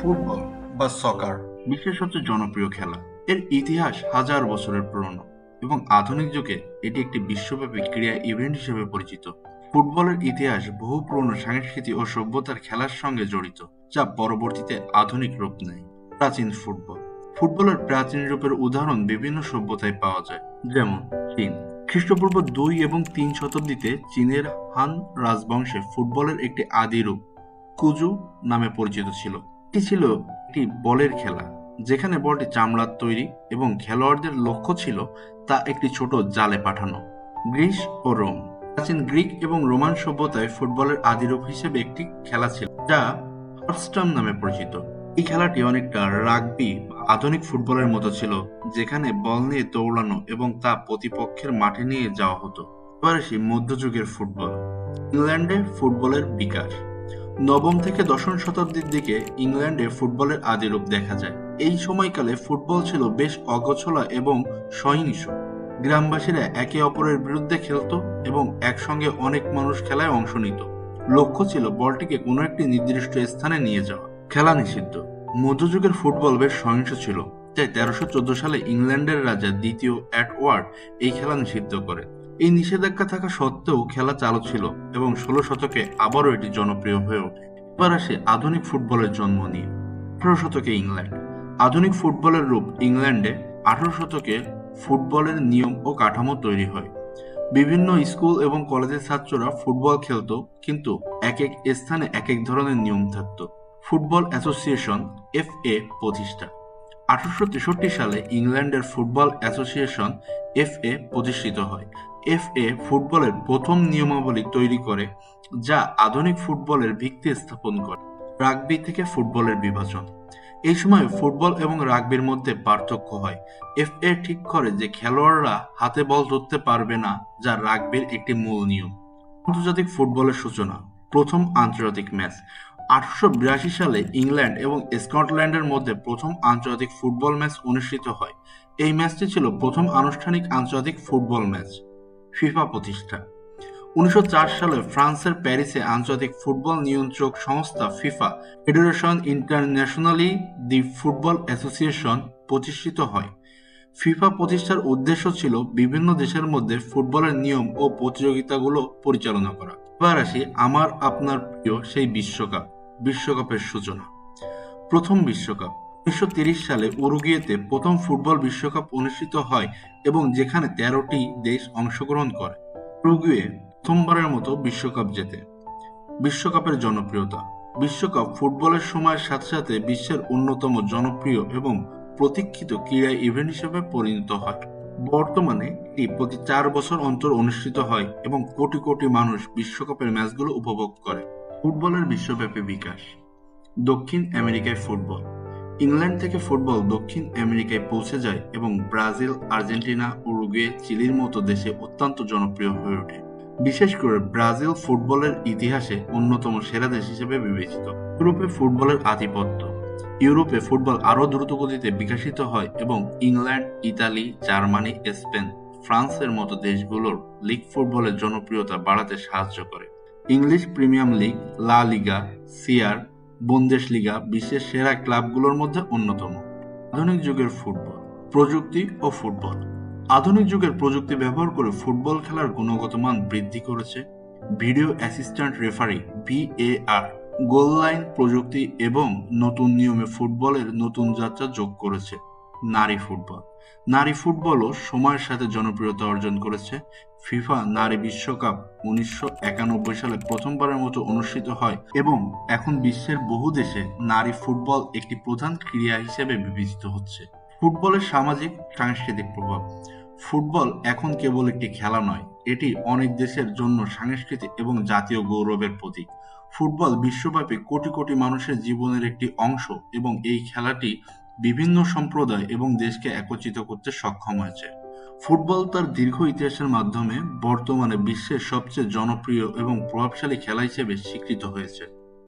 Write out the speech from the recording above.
Football বা সকার বিশ্বের সবচেয়ে জনপ্রিয় খেলা। এর ইতিহাস হাজার বছরের পুরনো এবং আধুনিক যুগে এটি একটি বিশ্বব্যাপী ক্রীড়া ইভেন্ট হিসেবে পরিচিত। ফুটবলের ইতিহাস বহু পুরনো সংস্কৃতি ও সভ্যতার খেলার সঙ্গে জড়িত, যা পরবর্তীতে আধুনিক রূপ নেয়। প্রাচীন ফুটবল। ফুটবলের প্রাচীন রূপের উদাহরণ বিভিন্ন সভ্যতায় পাওয়া যায়, যেমন চীন। খ্রিস্টপূর্ব দুই এবং তিন শতাব্দীতে চীনের হান রাজবংশে ফুটবলের একটি আদি রূপ কুজু নামে পরিচিত ছিল। এটি ছিল একটি বলের খেলা, যেখানে বলটি চামড়ার তৈরি এবং খেলোয়াড়দের লক্ষ্য ছিল তা একটি ছোট জালে পাঠানো। গ্রিস ও রোম। প্রাচীন গ্রিক এবং রোমান সভ্যতায় ফুটবলের আদিরূপ হিসেবে একটি খেলা ছিল, যা হটস্টাম নামে পরিচিত। এই খেলাটি অনেকটা রাগবি আধুনিক ফুটবলের মতো ছিল, যেখানে বল নিয়ে দৌড়ানো এবং তা প্রতিপক্ষের মাঠে নিয়ে যাওয়া হতো। এবার মধ্যযুগের ফুটবল। ইংল্যান্ডে ফুটবলের বিকাশ নবম থেকে দশম শতাব্দীর দিকে ইংল্যান্ডে ফুটবলের আদিরূপ দেখা যায়। এই সময়কালে ফুটবল ছিল বেশ অগোছলা এবং সহিংস। গ্রামবাসীরা একে অপরের বিরুদ্ধে খেলত এবং একসঙ্গে অনেক মানুষ খেলায় অংশ নিত। লক্ষ্য ছিল বলটিকে কোনো একটি নির্দিষ্ট স্থানে নিয়ে যাওয়া। খেলা নিষিদ্ধ। মধ্যযুগের ফুটবল বেশ সহিংস ছিল, তাই তেরোশো সালে ইংল্যান্ডের রাজা দ্বিতীয় অ্যাডওয়ার্ড এই খেলা নিষিদ্ধ করে এই নিষেধাজ্ঞা থাকা সত্ত্বেও খেলা চালু ছিল এবং ষোলো শতকে আবারও এটি জনপ্রিয় হয়ে ওঠে। এবার আসে আধুনিক ফুটবলের জন্ম নিয়ে। আঠারো শতকে ইংল্যান্ড। আধুনিক ফুটবলের রূপ ইংল্যান্ডে আঠারো শতকে ফুটবলের নিয়ম ও কাঠামো তৈরি হয়। বিভিন্ন স্কুল এবং কলেজের ছাত্ররা ফুটবল খেলত, কিন্তু এক এক স্থানে এক এক ধরনের নিয়ম থাকত। ফুটবল অ্যাসোসিয়েশন, এফ এ, প্রতিষ্ঠা। আঠারোশো তেষট্টি সালে ইংল্যান্ডের ফুটবল অ্যাসোসিয়েশন এফ এ প্রতিষ্ঠিত হয়। এফ এ ফুটবলের প্রথম নিয়মাবলী তৈরি করে, যা আধুনিক ফুটবলের ভিত্তি স্থাপন করে। রাগবি থেকে ফুটবলের বিভাজন। এই সময় ফুটবল এবং রাগবির মধ্যে পার্থক্য হয়। এফ এ ঠিক করে যে খেলোয়াড়রা হাতে বল ধরতে পারবে না, যা রাগবির একটি মূল নিয়ম। আন্তর্জাতিক ফুটবলের সূচনা। প্রথম আন্তর্জাতিক ম্যাচ। আঠারোশো বিরাশি সালে ইংল্যান্ড এবং স্কটল্যান্ডের মধ্যে প্রথম আন্তর্জাতিক ফুটবল ম্যাচ অনুষ্ঠিত হয়। এই ম্যাচটি ছিল প্রথম আনুষ্ঠানিক আন্তর্জাতিক ফুটবল ম্যাচ, ফিফা প্রতিষ্ঠা। উনিশশো চার সালে ফ্রান্সের প্যারিসে আন্তর্জাতিক ফুটবল নিয়ন্ত্রক সংস্থা ফিফা ফেডারেশন ইন্টারন্যাশনালি দি ফুটবল অ্যাসোসিয়েশন প্রতিষ্ঠিত হয়। ফিফা প্রতিষ্ঠার উদ্দেশ্য ছিল বিভিন্ন দেশের মধ্যে ফুটবলের নিয়ম ও প্রতিযোগিতাগুলো পরিচালনা করা। এবার আসি আমার আপনার প্রিয় সেই বিশ্বকাপ। বিশ্বকাপের সূচনা। প্রথম বিশ্বকাপ। উনিশশো সালে উরুগুয়েতে প্রথম ফুটবল বিশ্বকাপ অনুষ্ঠিত হয় এবং যেখানে তেরোটি দেশ অংশগ্রহণ করে। উরুগুয়ে প্রথমবারের মতো বিশ্বকাপ জেতে। বিশ্বকাপের জনপ্রিয়তা। বিশ্বকাপ ফুটবলের সময়ের সাথে সাথে বিশ্বের অন্যতম জনপ্রিয় এবং প্রতীক্ষিত ক্রীড়া ইভেন্ট হিসেবে পরিণত হয়। বর্তমানে এটি প্রতি চার বছর অন্তর অনুষ্ঠিত হয় এবং কোটি কোটি মানুষ বিশ্বকাপের ম্যাচগুলো উপভোগ করে। ফুটবলের বিশ্বব্যাপী বিকাশ। দক্ষিণ আমেরিকায় ফুটবল। ইংল্যান্ড থেকে ফুটবল দক্ষিণ আমেরিকায় পৌঁছে যায় এবং ব্রাজিল, আর্জেন্টিনা, উরুগুয়ে, চিলির মতো দেশে অত্যন্ত জনপ্রিয় হয়ে ওঠে। বিশেষ করে ব্রাজিল ফুটবলের ইতিহাসে অন্যতম সেরা দেশ হিসেবে বিবেচিত। ইউরোপে ফুটবলের আধিপত্য। ইউরোপে ফুটবল আরও দ্রুতগতিতে বিকশিত হয় এবং ইংল্যান্ড, ইতালি, জার্মানি, স্পেন, ফ্রান্সের মতো দেশগুলোর লিগ ফুটবলের জনপ্রিয়তা বাড়াতে সাহায্য করে। ইংলিশ প্রিমিয়াম লিগ, লা লিগা সিয়ার বুন্দেশ লিগা বিশ্বের সেরা ক্লাবগুলোর মধ্যে অন্যতম। আধুনিক যুগের ফুটবল, প্রযুক্তি ও ফুটবল। আধুনিক যুগের প্রযুক্তি ব্যবহার করে ফুটবল খেলার গুণগত মান বৃদ্ধি করেছে। Video assistant referee VAR goal line প্রযুক্তি এবং নতুন নিয়মে ফুটবলের নতুন যাত্রা যোগ করেছে। নারী ফুটবল। নারী ফুটবলও সময়ের সাথে জনপ্রিয়তা অর্জন করেছে। ফিফা নারী বিশ্বকাপ উনিশশো একানব্বই সালে প্রথমবারের মতো অনুষ্ঠিত হয় এবং এখন বিশ্বের বহু দেশে নারী ফুটবল একটি প্রধান ক্রীড়া হিসেবে বিবেচিত হচ্ছে। ফুটবলের সামাজিক, সাংস্কৃতিক প্রভাব। ফুটবল এখন কেবল একটি খেলা নয়, এটি অনেক দেশের জন্য সাংস্কৃতিক এবং জাতীয় গৌরবের প্রতীক। ফুটবল বিশ্বব্যাপী কোটি কোটি মানুষের জীবনের একটি অংশ এবং এই খেলাটি বিভিন্ন সম্প্রদায় এবং দেশকে একত্রিত করতে সক্ষম হয়েছে। ফুটবল তার দীর্ঘ ইতিহাসের মাধ্যমে বর্তমানে বিশ্বের সবচেয়ে জনপ্রিয় এবং প্রভাবশালী খেলা হিসেবে স্বীকৃত হয়েছে।